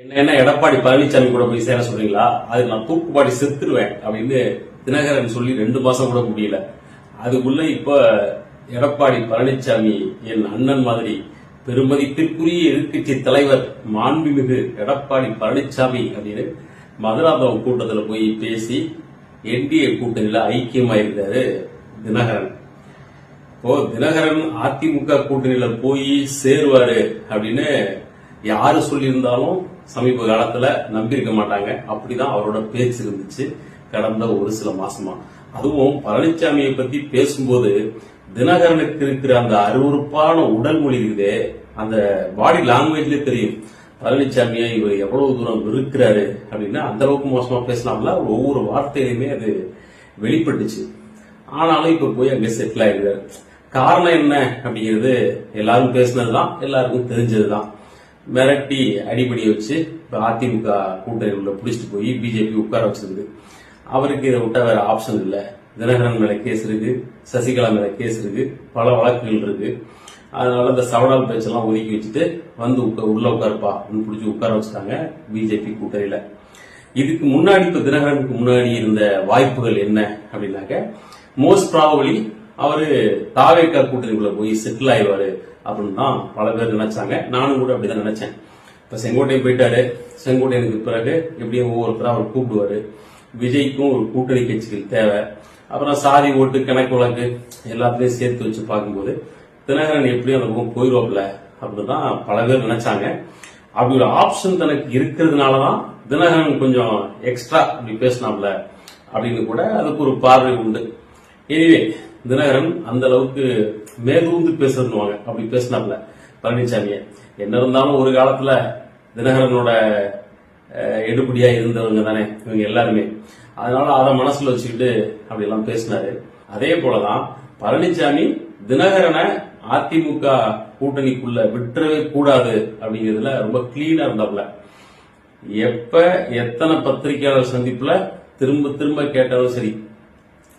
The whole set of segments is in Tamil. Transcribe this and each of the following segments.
என்ன என்ன எடப்பாடி பழனிசாமி கூட போய் சேர சொல்றீங்களா? அது நான் தூக்குப்பாடி செத்துருவேன் அப்படின்னு தினகரன் சொல்லி ரெண்டு மாசம் கூட முடியல. அதுக்குள்ள இப்ப எடப்பாடி பழனிசாமி என் அண்ணன் மாதிரி பெருமதிப்பிற்குரிய எதிர்க்கட்சி தலைவர் மாண்புமிகு எடப்பாடி பழனிசாமி அப்படின்னு மதுராந்தகம் கூட்டத்துல போய் பேசி என்டிஏ கூட்டணியில ஐக்கியமா இருந்தாரு தினகரன். இப்போ தினகரன் அதிமுக கூட்டணியில போய் சேருவாரு அப்படின்னு யாரு சொல்லியிருந்தாலும் சமீப காலத்துல நம்பியிருக்க மாட்டாங்க. அப்படிதான் அவரோட பேச்சு இருந்துச்சு கடந்த ஒரு சில மாசமா. அதுவும் பழனிசாமியை பத்தி பேசும்போது தினகரனுக்கு இருக்கிற அந்த அருவருப்பான உடல் மொழி இருக்குதே அந்த பாடி லாங்குவேஜ்ல தெரியும். பழனிசாமியை இவர் எவ்வளவு தூரம் இருக்கிறாரு அப்படின்னா அந்த அளவுக்கு மோசமா பேசலாம்ல? ஒவ்வொரு வார்த்தையிலுமே அது வெளிப்பட்டுச்சு. ஆனாலும் இப்ப போய் அங்க செட்டில் ஆயிருக்காரு காரணம் என்ன அப்படிங்கிறது எல்லாரும் பேசினதுதான் எல்லாருக்கும் தெரிஞ்சதுதான். மிரட்டி அடிப்படி வச்சு இப்போ அதிமுக கூட்டணிக்குள்ள பிடிச்சிட்டு போய் பிஜேபி உட்கார வச்சிருக்கு. அவருக்கு இதை விட்டா வேற ஆப்ஷன் இல்ல. தினகரன் மேல கேஸ் இருக்கு சசிகலா மேல கேஸ் இருக்கு பல வழக்குகள் இருக்கு. அதனால இந்த சவடால் பேச்செல்லாம் ஒதுக்கி வச்சுட்டு வந்து உட்கா- உள்ள உட்காருப்பா பிடிச்சி உட்கார வச்சுட்டாங்க பிஜேபி கூட்டணியில. இதுக்கு முன்னாடி இப்ப தினகரனுக்கு முன்னாடி இருந்த வாய்ப்புகள் என்ன அப்படின்னாக்க மோஸ்ட் ப்ராபபிளி அவரு தாவேக்கா கூட்டணிக்குள்ள போய் செட்டில் ஆயிடுவாரு அப்படின்னு தான் பல பேர் நினைச்சாங்க. நானும் கூட அப்படிதான் நினைச்சேன். இப்ப செங்கோட்டையன் போயிட்டாரு. செங்கோட்டையனுக்கு பிறகு எப்படியும் ஒவ்வொருத்தரும் அவர் கூப்பிடுவாரு. விஜய்க்கும் ஒரு கூட்டணி கட்சிகள் தேவை. அப்புறம் சாதி ஓட்டு கணக்கு வழக்கு எல்லாத்தையும் சேர்த்து வச்சு பார்க்கும்போது தினகரன் எப்படியும் அந்த பக்கம் போயிடுவாப்ல அப்படின்னு தான் பல பேர் நினைச்சாங்க. அப்படி ஒரு ஆப்ஷன் தனக்கு இருக்கிறதுனாலதான் தினகரன் கொஞ்சம் எக்ஸ்ட்ரா அப்படி பேசினாப்ல அப்படின்னு கூட அதுக்கு ஒரு பார்வை உண்டு. எனிவே தினகரன் அந்த அளவுக்கு மேலூர்ந்து பேசுறதுவாங்க அப்படி பேசினாப்ல பழனிசாமிய என்ன இருந்தாலும் ஒரு காலத்துல தினகரனோட எடுபடியா இருந்தவங்க தானே இவங்க எல்லாருமே. அதனால அதை மனசுல வச்சுக்கிட்டு அப்படி எல்லாம் பேசினாரு. அதே போலதான் பழனிசாமி தினகரனை அதிமுக கூட்டணிக்குள்ள விட்டுறவே கூடாது அப்படிங்கிறதுல ரொம்ப கிளீனா இருந்தாப்ல எப்ப எத்தனை பத்திரிகையாளர் சந்திப்புல திரும்ப திரும்ப கேட்டாலும் சரி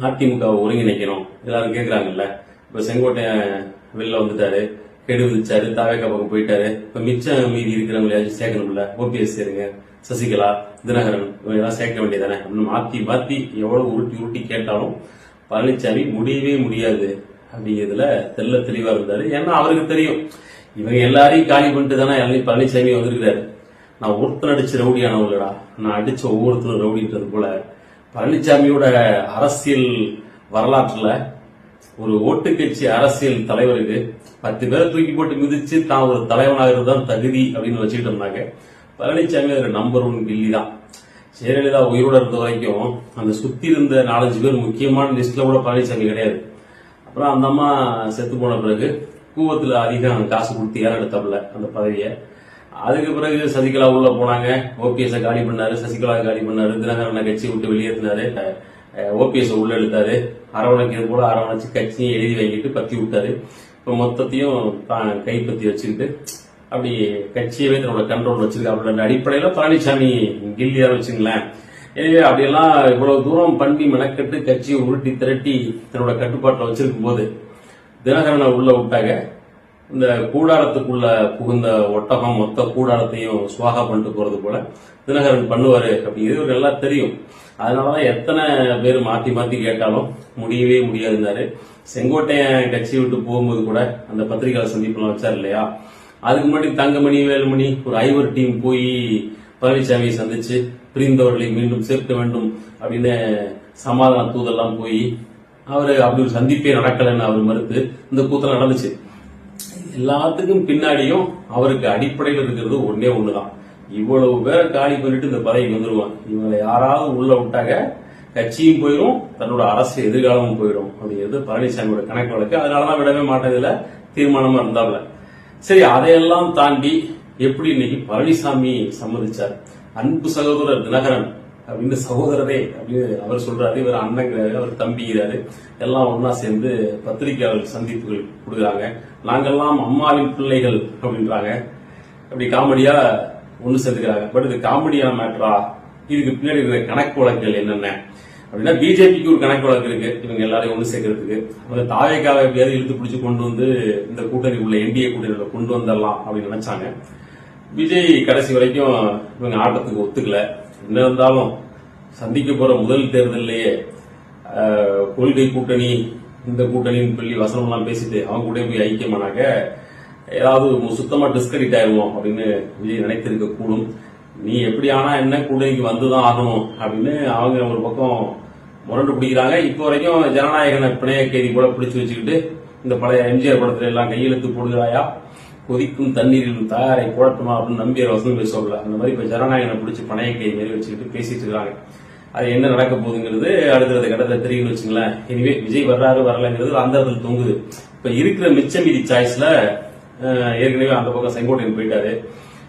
அதிமுக ஒருங்கிணைக்கணும். எல்லாரும் கேட்குறாங்கல்ல இப்ப செங்கோட்டையன் வெளில வந்துட்டாரு. கெடு விதிச்சாரு. தாவேக்கா பக்கம் போயிட்டாரு. இப்ப மிச்சம் மீதி இருக்கிறவங்களையாச்சும் சேர்க்கணும்ல? ஓபிஎஸ் சேருங்க. சசிகலா தினகரன் இவங்கெல்லாம் சேர்க்க வேண்டியதானே அப்படின்னு மாத்தி மாத்தி எவ்வளவு உருட்டி உருட்டி கேட்டாலும் பழனிசாமி முடியவே முடியாது. அப்படிங்கிறதுல தெல்ல தெளிவா இருந்தாரு. ஏன்னா அவருக்கு தெரியும். இவங்க எல்லாரையும் காலி பண்ணிட்டு தானே எல்லாரையும் பழனிசாமி வந்திருக்கிறாரு. நான் ஒருத்தன் அடிச்ச ரவுடியானவங்களடா நான் அடிச்ச ஒவ்வொருத்தரும் ரவுடின்றது போல பழனிசாமியோட அரசியல் வரலாற்றுல ஒரு ஓட்டு கட்சி அரசியல் தலைவருக்கு பத்து பேரை தூக்கி போட்டு மிதிச்சு தான் ஒரு தலைவனாகிறது தான் தகுதி அப்படின்னு வச்சுக்கிட்டு இருந்தாங்க பழனிசாமி ஒரு நம்பர் ஒன் கில்லி தான். ஜெயலலிதா உயிரோட இருந்த வரைக்கும் அந்த சுத்தி இருந்த நாலஞ்சு பேர் முக்கியமான லிஸ்ட்ல கூட பழனிசாமி கிடையாது. அப்புறம் அந்த அம்மா செத்து போன பிறகு கூவத்துல அதிகம் காசு கொடுத்து ஏறெடுத்தப்பல அந்த பதவியை. அதுக்கு பிறகு சசிகலா உள்ள போனாங்க. ஓபிஎஸ் காலி பண்ணாரு. சசிகலா காலி பண்ணாரு. தினகரன் கட்சி விட்டு வெளியேற்றினாரு. ஓபிஎஸ் உள்ள எடுத்தாரு அரவணைக்கிறது போல அரவணைச்சு கட்சியை எழுதி வாங்கிட்டு பத்தி விட்டாரு. இப்ப மொத்தத்தையும் தான் கைப்பற்றி வச்சுக்கிட்டு அப்படி கட்சியவே தன்னோட கண்ட்ரோல் வச்சிருக்காப்புல அப்படின்ற அடிப்படையில பழனிசாமி கில்லியா வச்சுங்களேன். எனவே அப்படியெல்லாம் இவ்வளவு தூரம் பண்ணி மெனக்கட்டு கட்சியை உருட்டி திரட்டி தன்னோட கட்டுப்பாட்டில் வச்சிருக்கும் போது தினகரனை உள்ள விட்டாங்க. இந்த கூடாரத்துக்குள்ள புகுந்த ஒட்டகம் மொத்த கூடாரத்தையும் சுவாகா பண்ணிட்டு போறது போல தினகரன் பண்ணுவாரு அப்படிங்கிறது இவருக்கு எல்லாம் தெரியும். அதனாலதான் எத்தனை பேர் மாத்தி மாத்தி கேட்டாலும் முடியவே முடியாதுனாரு செங்கோட்டையன் கட்சி விட்டு போகும்போது கூட அந்த பத்திரிகையாளர் சந்திப்புலாம் வச்சார் இல்லையா? அதுக்கு முன்னாடி தங்கமணி வேலுமணி ஒரு ஐவர் டீம் போய் பழனிசாமியை சந்திச்சு பிரிந்தவர்களை மீண்டும் சேர்க்க வேண்டும் அப்படின்னு சமாதான தூதெல்லாம் போய் அவரு அப்படி ஒரு சந்திப்பே நடக்கலைன்னு அவர் மறுத்து இந்த கூத்தம் நடந்துச்சு. எல்லாத்துக்கும் பின்னாடியும் அவருக்கு அடிப்படையில் இருக்கிறது ஒன்னே ஒண்ணுதான். இவ்வளவு பேரை காலி பண்ணிட்டு இந்த பதவிக்கு வந்துருவான். இவங்களை யாராவது உள்ள விட்டாங்க கட்சியும் போயிடும் தன்னோட அரசு எதிர்காலமும் போயிடும் அப்படிங்கிறது பழனிசாமியோட கணக்கு வழக்கு. அதனாலதான் விடவே மாட்டதுல தீர்மானமா இருந்தாப்ல. சரி அதையெல்லாம் தாண்டி எப்படி இன்னைக்கு பழனிசாமி சம்மதிச்சார்? அன்பு சகோதரர் தினகரன். அப்படின்னு சகோதரரே அப்படின்னு அவர் சொல்றாரு. இவர் அண்ணங்கிறாரு அவர் தம்பிங்கிறாரு எல்லாம் ஒன்னா சேர்ந்து பத்திரிகையாளர் சந்திப்புகள் கொடுக்குறாங்க. நாங்கெல்லாம் அம்மாவின் பிள்ளைகள் அப்படின்றாங்க. அப்படி காமெடியா ஒன்று சேர்த்துக்கிறாங்க. பட் இது காமெடியான மேட்ரா இதுக்கு பின்னாடி இருக்கிற கணக்கு வழக்குகள் என்னென்ன? அப்படின்னா பிஜேபிக்கு ஒரு கணக்கு வழக்கு இருக்கு. இவங்க எல்லாரையும் ஒண்ணு சேர்க்கறதுக்கு. அந்த தாவேக்காவை எப்படியாவது இழுத்து பிடிச்சு கொண்டு வந்து இந்த கூட்டணி உள்ள என்டிஏ கூட்டணியில கொண்டு வந்துடலாம் அப்படின்னு நினைச்சாங்க. விஜய் கடைசி வரைக்கும் இவங்க ஆட்டத்துக்கு ஒத்துக்கல. என்ன இருந்தாலும் சந்திக்க போற முதல் தேர்தலிலேயே கொள்கை கூட்டணி இந்த கூட்டணின்னு சொல்லி வசனம்லாம் பேசிட்டு அவங்க கூட போய் ஐக்கியமானாக்க ஏதாவது சுத்தமா டிஸ்கரிட் ஆயிடுவோம் அப்படின்னு விஜய் நினைத்திருக்க கூடும். நீ எப்படி ஆனா என்ன கூட்டணிக்கு வந்துதான் ஆகணும் அப்படின்னு அவங்க ஒரு பக்கம் முரண்டு பிடிக்கிறாங்க. இப்போ வரைக்கும் ஜனநாயகனை பிணைய கைதி கூட பிடிச்சு வச்சுக்கிட்டு இந்த பழைய எம்ஜிஆர் படத்துல எல்லாம் கையெழுத்து போடுகிறாயா? கொதிக்கும் தண்ணீரில் தயாரை குழப்பமா அப்படின்னு நம்பியார் வசனம் பேசுவாங்க அந்த மாதிரி இப்ப ஜனநாயகனை பிடிச்சி பணையக்கை மாரி மாதிரி வச்சுக்கிட்டு பேசிட்டு இருக்காங்க. அது என்ன நடக்க போகுதுங்கிறது அடுத்தடுத்த கடத்தை தெரியும்னு வச்சுங்களேன். இனிமே விஜய் வர்றாரு வரலங்கிறது அந்த இடத்துல தொங்குது. இப்ப இருக்கிற மிச்ச மீதி சாய்ஸ்ல ஏற்கனவே அந்த பக்கம் செங்கோட்டையன் போயிட்டாரு.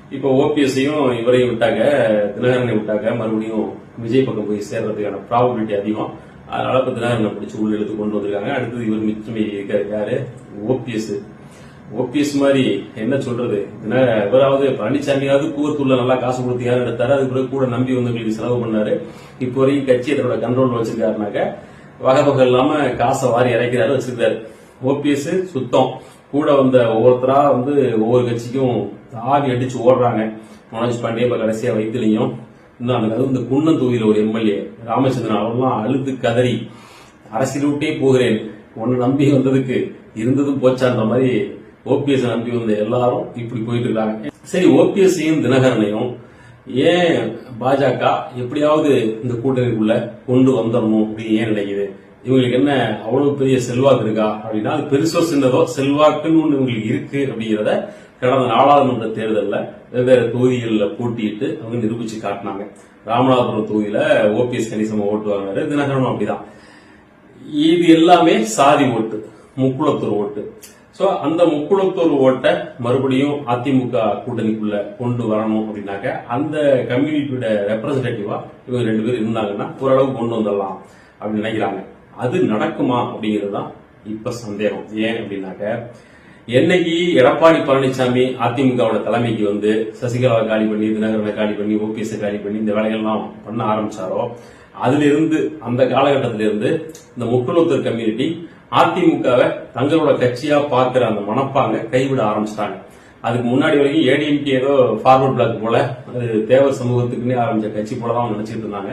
இப்போ ஓபிஎஸ்ஸையும் இவரையும் விட்டாங்க தினகரனை விட்டாங்க. மறுபடியும் விஜய் பக்கம் போய் சேர்றதுக்கான ப்ராபபிலிட்டி அதிகம். அதனால இப்ப தினகரனை பிடிச்சி உள்ள எடுத்து கொண்டு வந்திருக்காங்க. அடுத்தது இவர் மிச்சம் இருக்காரு. யாரு? ஓபிஎஸ். ஓபிஎஸ் மாதிரி என்ன சொல்றது? என்ன இவராவது பழனிசாமியாவது கூவத்தூர்ல நல்லா காசு கொடுத்து யாரும் எடுத்தாரு? அது பிறகு கூட நம்பி வந்தவங்களுக்கு செலவு பண்ணாரு. இப்போ வரைக்கும் கட்சி அதனோட கண்ட்ரோல் வச்சிருக்காருனாக்க வகை வகை இல்லாம காசை வாரி இறைக்கிறாரு வச்சிருக்காரு ஓபிஎஸ் சுத்தம். கூட வந்த ஒவ்வொருத்தரா வந்து ஒவ்வொரு கட்சிக்கும் ஆவி அடிச்சு ஓடுறாங்க. மனோஜ் பாண்டே இப்ப கடைசியா வைத்திலையும் இன்னும் அந்த இந்த குன்னன் ஒரு எம்எல்ஏ ராமச்சந்திரன் அவர்லாம் அழுது கதறி அரசியல் விட்டே போகிறேன். உன்னை நம்பி வந்ததுக்கு இருந்ததும் போச்சான்ற மாதிரி ஓபிஎஸ் நம்பி வந்த எல்லாரும் இப்படி போயிட்டு இருக்காங்க. சரி ஓபிஎஸ்ஸையும் தினகரனையும் ஏன் பாஜக எப்படியாவது இந்த கூட்டணிக்குள்ள கொண்டு வந்துடணும் அப்படின்னு ஏன் நினைக்குது? இவங்களுக்கு என்ன அவ்வளவு பெரிய செல்வாக்கு இருக்கா? அப்படின்னா அது பெருசோ சின்னதோ செல்வாக்குன்னு ஒண்ணு இவங்களுக்கு இருக்கு அப்படிங்கிறத கடந்த நாடாளுமன்ற தேர்தலில் வெவ்வேறு தொகுதிகளில் போட்டியிட்டு அவங்க நிரூபிச்சு காட்டினாங்க. ராமநாதபுரம் தொகுதியில ஓபிஎஸ் கணிசமா ஓட்டு வாங்கினாரு. தினகரனும் அப்படிதான். இது எல்லாமே சாதி ஓட்டு முக்குளத்தூர் ஓட்டு. சோ அந்த முக்குளத்தூர் ஓட்டை மறுபடியும் அதிமுக கூட்டணிக்குள்ள கொண்டு வரணும் அப்படின்னாக்க அந்த கம்யூனிட்டியோட ரெப்ரசன்டேட்டிவா இவங்க ரெண்டு பேரும் இருந்தாங்கன்னா ஓரளவுக்கு கொண்டு வந்துடலாம் அப்படின்னு நினைக்கிறாங்க. அது நடக்குமா அப்படிங்கிறது தான் இப்ப சந்தேகம். ஏன் அப்படின்னாக்க என்னைக்கு எடப்பாடி பழனிசாமி அதிமுகவோட தலைமைக்கு வந்து சசிகலாவை காலி பண்ணி தினகரனை காலி பண்ணி ஓபிஎஸ் காலி பண்ணி இந்த வேலைகள்லாம் பண்ண ஆரம்பிச்சாரோ அதுல இருந்து அந்த காலகட்டத்திலிருந்து இந்த முக்குளத்தூர் கம்யூனிட்டி அதிமுகவை தங்களோட கட்சியா பார்க்கிற அந்த மனப்பாங்க கைவிட ஆரம்பிச்சிட்டாங்க. அதுக்கு முன்னாடி வரைக்கும் ஏடிஎம்கே ஏதோ ஃபார்வர்ட் பிளாக் போல அது தேவர் சமூகத்துக்குன்னே ஆரம்பிச்ச கட்சி போல தான் அவங்க நினைச்சிட்டு இருந்தாங்க.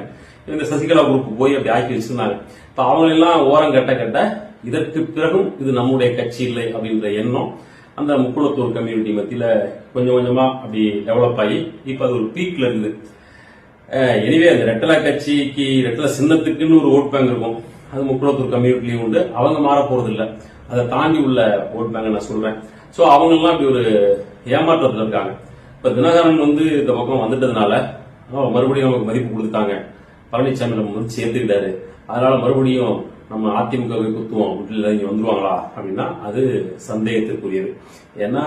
இந்த சசிகலா குரூப் போய் அப்படி ஆக்கி வச்சிருந்தாங்க. இப்ப அவங்களெல்லாம் ஓரம் கட்ட கட்ட இதற்கு பிறகும் இது நம்முடைய கட்சி இல்லை அப்படின்ற எண்ணம் அந்த முக்குளத்தூர் கம்யூனிட்டி மத்தியில கொஞ்சம் கொஞ்சமா அப்படி டெவலப் ஆகி இப்ப அது ஒரு பீக்ல இருக்குது. எனிவே அந்த ரெட்டலா கட்சிக்கு ரெட்டலா சின்னத்துக்குன்னு ஒரு ஓட் பேங்க் இருக்கும். அது முக்குளத்தூர் கம்யூனிட்டிலையும் உண்டு. அவங்க மாற போறது இல்ல அதை தாண்டி உள்ள ஓட் பேங்க நான் சொல்றேன். சோ அவங்க எல்லாம் இப்படி ஒரு ஏமாற்றத்துல இருக்காங்க. இப்ப தினகரன் வந்து இந்த பக்கம் வந்துட்டதுனால மறுபடியும் நமக்கு மதிப்பு கொடுத்துட்டாங்க. பழனிசாமி நம்ம வந்து சேர்த்துக்கிட்டாரு. அதனால மறுபடியும் நம்ம அதிமுக குத்துவோம். அப்படின்னு இங்க வந்துருவாங்களா? அப்படின்னா அது சந்தேகத்திற்குரியது. ஏன்னா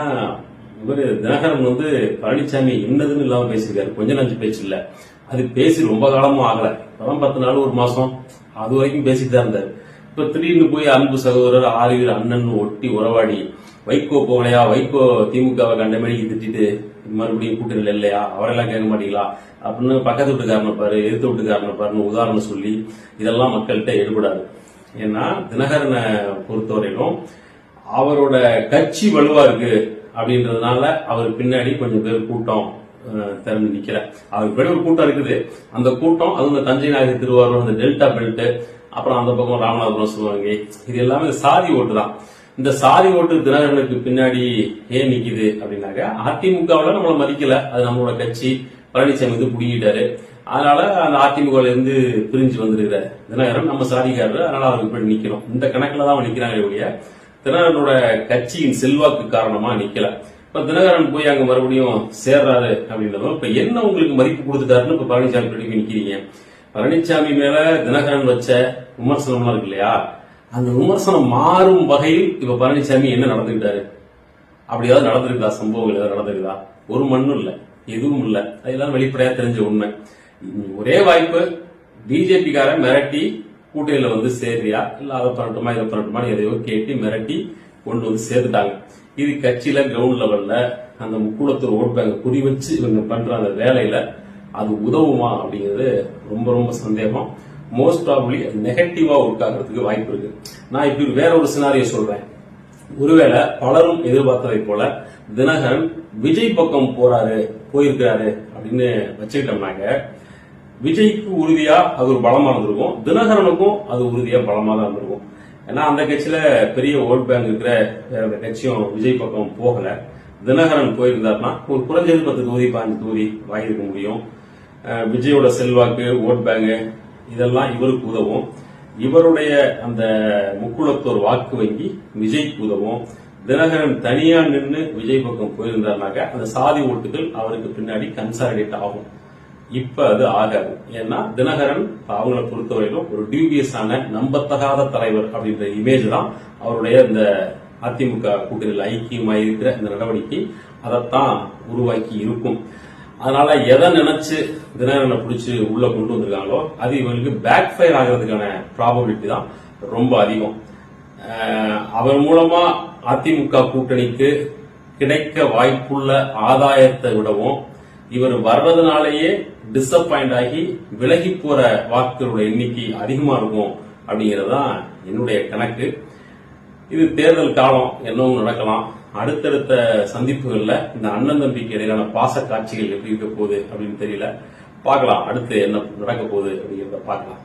இவர் தினகரன் வந்து பழனிசாமி என்னதுன்னு இல்லாம பேசியிருக்காரு. கொஞ்ச நஞ்சு பேச்சு இல்ல. அது பேசி ரொம்ப காலமும் ஆகல. இப்பதான் பத்து நாள் ஒரு மாசம். அது வரைக்கும் பேசிட்டு தான் இருந்தார். இப்ப திடீர்னு போய் அன்பு சகோதரர் ஆரியர் அண்ணன் ஒட்டி உறவாடி வைகோ போகலையா? வைகோ திமுகவை கண்ட மணிக்கு திட்டிட்டு மறுபடியும் கூட்டணியில் இல்லையா? அவரெல்லாம் கேட்க மாட்டீங்களா? அப்படின்னு பக்கத்து வீட்டுக்காரனை பாரு எதிர்த்து வீட்டுக்காரனை பாருன்னு உதாரணம் சொல்லி இதெல்லாம் மக்கள்கிட்ட எடுபடாது. ஏன்னா தினகரனை பொறுத்தவரையிலும் அவரோட கட்சி வலுவா இருக்கு அப்படின்றதுனால அவர் பின்னாடி கொஞ்சம் பேர் கூட்டம் திறந்து நிக்கிறேன் அவருக்கு பெரிய ஒரு கூட்டம் இருக்குது. அந்த கூட்டம் அது இந்த தஞ்சை நாயகர் திருவாரூர் அந்த டெல்டா பெல்ட் அப்புறம் அந்த பக்கம் ராமநாதபுரம் சிவகங்கை இது எல்லாமே சாதி ஓட்டு தான். இந்த சாதி ஓட்டு தினகரனுக்கு பின்னாடி ஏன் நிக்குது அப்படின்னாக்க அதிமுகவில் நம்மளை மதிக்கல. அது நம்மளோட கட்சி. பழனிசாமி வந்து புடிங்கிட்டாரு. அதனால அந்த அதிமுகல இருந்து பிரிஞ்சு வந்திருக்கிற தினகரன் நம்ம சாதிக்காரர். அதனால அவருக்கு போய் நிக்கிறோம். இந்த கணக்குல தான் அவன் நிக்கிறாங்க ஒழிய தினகரனோட கட்சியின் செல்வாக்கு காரணமா நிக்கல. இப்ப தினகரன் போய் அங்க மறுபடியும் சேர்றாரு அப்படின்றப்ப இப்ப என்ன உங்களுக்கு மதிப்பு கொடுத்துட்டாருன்னு இப்ப பழனிசாமி கிட்ட போய் நிக்கிறீங்க? பழனிசாமி மேல தினகரன் வச்ச விமர்சனம்லாம் இருக்கு இல்லையா? அந்த விமர்சனம் மாறும் வகையில் இப்ப பழனிசாமி என்ன நடந்துக்கிட்டாரு? அப்படி ஏதாவது நடந்திருக்குதா சம்பவங்கள் ஏதாவது நடந்திருக்குதா ஒரு மண்ணும் இல்ல எதுவும் இல்ல. அதெல்லாம் வெளிப்படையா தெரிஞ்ச உண்மை. ஒரே வாய்ப்பு பிஜேபி மிரட்டி கூட்டணியில வந்து சேர்றியா? இல்ல அதை பண்ணட்டுமா இதை பண்ணட்டுமா எதையோ கேட்டு மிரட்டி கொண்டு வந்து சேர்த்துட்டாங்க. இது கட்சியில கிரவுண்ட் லெவல்ல அந்த முக்குளத்தூர் ஓட் பேங்கை குறி வச்சு இவங்க பண்ற அந்த வேலையில அது உதவுமா அப்படிங்கிறது ரொம்ப ரொம்ப சந்தேகம். மோஸ்ட் ப்ராபப்ளி நெகட்டிவா ஒர்க் ஆகிறதுக்கு வாய்ப்பு இருக்கு. நான் இப்படி வேற ஒரு சினாரியோ சொல்றேன். ஒருவேளை பலரும் எதிர்பார்த்ததை போல தினகரன் விஜய் பக்கம் போறாரு போயிருக்கிறாரு அப்படின்னு வச்சுக்கிட்டோம்னாங்க விஜய்க்கு உறுதியா அது ஒரு பலமா இருந்திருக்கும் தினகரனுக்கும் அது உறுதியா பலமா தான் இருந்திருக்கும். ஏன்னா அந்த கட்சியில பெரிய ஓட் பேங்க் இருக்கிற வேற கட்சியும் விஜய் பக்கம் போகல. தினகரன் போயிருந்தாருன்னா ஒரு குறைஞ்சது பத்து தொகுதி பதினஞ்சு தொகுதி வாங்கியிருக்க முடியும். விஜயோட செல்வாக்கு ஓட் பேங்கு இதெல்லாம் இவருக்கு உதவும். இவருடைய அந்த முக்குளத்தோர் வாக்கு வங்கி விஜய்க்கு உதவும். தினகரன் தனியா நின்று விஜய் பக்கம் போயிருந்தாருனாக்க அந்த சாதி ஓட்டுகள் அவருக்கு பின்னாடி கன்சாலிடேட் ஆகும். இப்ப அது ஆகாது. ஏன்னா தினகரன் அவங்களை பொறுத்தவரையிலும் ஒரு டியூபியஸ் ஆன நம்பத்தகாத தலைவர் அப்படின்ற இமேஜ் தான் அவருடைய இந்த அதிமுக கூட்டணியில் ஐக்கியமாக இருக்கிற இந்த நடவடிக்கை அதைத்தான் உருவாக்கி இருக்கும். அதனால எதை நினைச்சு தினகரனை பிடிச்சி உள்ள கொண்டு வந்திருக்காங்களோ அது இவங்களுக்கு பேக் ஃபயர் ஆகிறதுக்கான ப்ராபபிலிட்டி தான் ரொம்ப அதிகம். அவர் மூலமா அதிமுக கூட்டணிக்கு கிடைக்க வாய்ப்புள்ள ஆதாயத்தை விடவும் இவர் வர்றதுனாலேயே டிசப்பாயிண்ட் ஆகி விலகி போற வாக்குகளோட எண்ணிக்கை அதிகமா இருக்கும் அப்படிங்கிறது தான் என்னுடைய கணக்கு. இது தேர்தல் காலம் என்னவும் நடக்கலாம். அடுத்தடுத்த சந்திப்புகள்ல இந்த அண்ணன் தம்பிக்கு இடையிலான பாச காட்சிகள் எப்படி இருக்க போகுது அப்படின்னு தெரியல. பார்க்கலாம் அடுத்து என்ன நடக்க போகுது அப்படிங்கிறத பார்க்கலாம்.